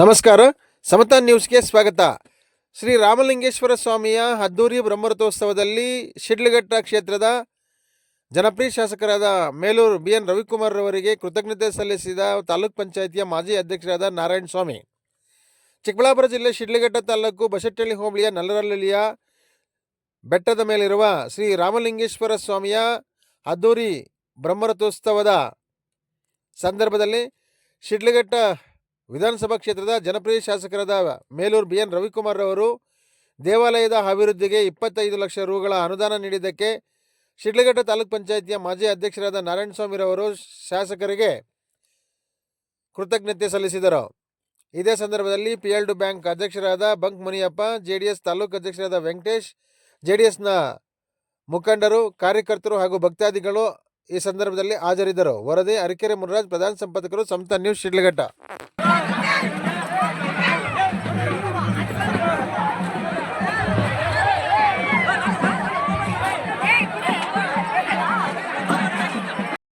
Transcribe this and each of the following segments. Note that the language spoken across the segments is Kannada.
ನಮಸ್ಕಾರ. ಸಮತಾ ನ್ಯೂಸ್ಗೆ ಸ್ವಾಗತ. ಶ್ರೀ ರಾಮಲಿಂಗೇಶ್ವರ ಸ್ವಾಮಿಯ ಅದ್ದೂರಿ ಬ್ರಹ್ಮರಥೋತ್ಸವದಲ್ಲಿ ಶಿಡ್ಲಘಟ್ಟ ಕ್ಷೇತ್ರದ ಜನಪ್ರಿಯ ಶಾಸಕರಾದ ಮೇಲೂರು ಬಿ ಎನ್ ರವಿಕುಮಾರ್ ಅವರಿಗೆ ಕೃತಜ್ಞತೆ ಸಲ್ಲಿಸಿದ ತಾಲೂಕ್ ಪಂಚಾಯಿತಿಯ ಮಾಜಿ ಅಧ್ಯಕ್ಷರಾದ ನಾರಾಯಣ ಸ್ವಾಮಿ. ಚಿಕ್ಕಬಳ್ಳಾಪುರ ಜಿಲ್ಲೆ ಶಿಡ್ಲಘಟ್ಟ ತಾಲೂಕು ಬಸಟ್ಟಳ್ಳಿ ಹೋಬಳಿಯ ನಲ್ಲರಳ್ಳಿಯ ಬೆಟ್ಟದ ಮೇಲಿರುವ ಶ್ರೀ ರಾಮಲಿಂಗೇಶ್ವರ ಸ್ವಾಮಿಯ ಅದ್ದೂರಿ ಬ್ರಹ್ಮರಥೋತ್ಸವದ ಸಂದರ್ಭದಲ್ಲಿ ಶಿಡ್ಲಘಟ್ಟ ವಿಧಾನಸಭಾ ಕ್ಷೇತ್ರದ ಜನಪ್ರಿಯ ಶಾಸಕರಾದ ಮೇಲೂರು ಬಿ ಎನ್ ರವಿಕುಮಾರ್ ಅವರು ದೇವಾಲಯದ ಅಭಿವೃದ್ಧಿಗೆ ಇಪ್ಪತ್ತೈದು ಲಕ್ಷ ರುಗಳ ಅನುದಾನ ನೀಡಿದ್ದಕ್ಕೆ ಶಿಡ್ಲಘಟ್ಟ ತಾಲೂಕ್ ಪಂಚಾಯತಿಯ ಮಾಜಿ ಅಧ್ಯಕ್ಷರಾದ ನಾರಾಯಣಸ್ವಾಮಿರವರು ಶಾಸಕರಿಗೆ ಕೃತಜ್ಞತೆ ಸಲ್ಲಿಸಿದರು. ಇದೇ ಸಂದರ್ಭದಲ್ಲಿ ಪಿ ಎಲ್ ಡು ಬ್ಯಾಂಕ್ ಅಧ್ಯಕ್ಷರಾದ bunk Muniyappa J D S taluk ಅಧ್ಯಕ್ಷರಾದ ವೆಂಕಟೇಶ್ ಜೆ ಡಿ ಎಸ್ನ ಮುಖಂಡರು, ಕಾರ್ಯಕರ್ತರು ಹಾಗೂ ಭಕ್ತಾದಿಗಳು ಈ ಸಂದರ್ಭದಲ್ಲಿ ಹಾಜರಿದ್ದರು. ವರದಿ ಅರಕೆರೆ ಮುನರಾಜ್, ಪ್ರಧಾನ ಸಂಪಾದಕರು ಸಂಸ್ಥಾ ನ್ಯೂಸ್, ಶಿಡ್ಲಘಟ್ಟ.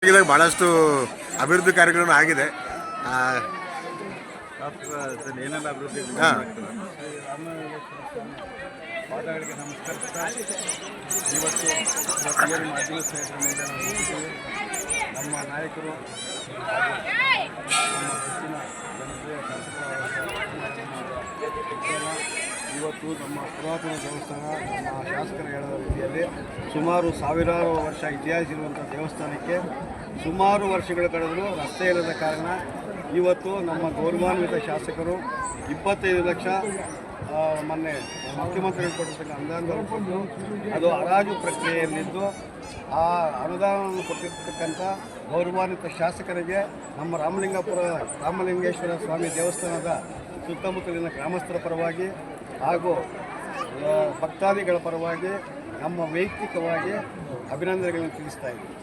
ಇದಾಗ ಭಾಳಷ್ಟು ಅಭಿವೃದ್ಧಿ ಕಾರ್ಯಗಳನ್ನು ಆಗಿದೆ. ಇವತ್ತು ನಮ್ಮ ನಾಯಕರು ನಮ್ಮ ಇವತ್ತು ನಮ್ಮ ಪುರಾತನ ದೇವಸ್ಥಾನ, ನಮ್ಮ ಶಾಸಕರು ಹೇಳುವ ರೀತಿಯಲ್ಲಿ ಸುಮಾರು ಸಾವಿರಾರು ವರ್ಷ ಇತಿಹಾಸ ಇರುವಂಥ ದೇವಸ್ಥಾನಕ್ಕೆ ಸುಮಾರು ವರ್ಷಗಳು ಕಳೆದರೂ ರಸ್ತೆ ಇಲ್ಲದ ಕಾರಣ ಇವತ್ತು ನಮ್ಮ ಗೌರವಾನ್ವಿತ ಶಾಸಕರು ಇಪ್ಪತ್ತೈದು ಲಕ್ಷ ಮೊನ್ನೆ ಮುಖ್ಯಮಂತ್ರಿಗಳು ಕೊಟ್ಟಿರ್ತಕ್ಕಂಥ ಅನುದಾನವನ್ನು ಕೊಟ್ಟು ಅದು ಹರಾಜು ಪ್ರಕ್ರಿಯೆಯಲ್ಲಿದ್ದು ಆ ಅನುದಾನವನ್ನು ಕೊಟ್ಟಿರ್ತಕ್ಕಂಥ ಗೌರವಾನ್ವಿತ ಶಾಸಕರಿಗೆ ನಮ್ಮ ರಾಮಲಿಂಗಾಪುರ, ರಾಮಲಿಂಗೇಶ್ವರ ಸ್ವಾಮಿ ದೇವಸ್ಥಾನದ ಸುತ್ತಮುತ್ತಲಿನ ಗ್ರಾಮಸ್ಥರ ಪರವಾಗಿ ಹಾಗೂ ಭಕ್ತಾದಿಗಳ ಪರವಾಗಿ ನಮ್ಮ ವೈಯಕ್ತಿಕವಾಗಿ ಅಭಿನಂದನೆಗಳನ್ನು ತಿಳಿಸ್ತಾ ಇದ್ದೀವಿ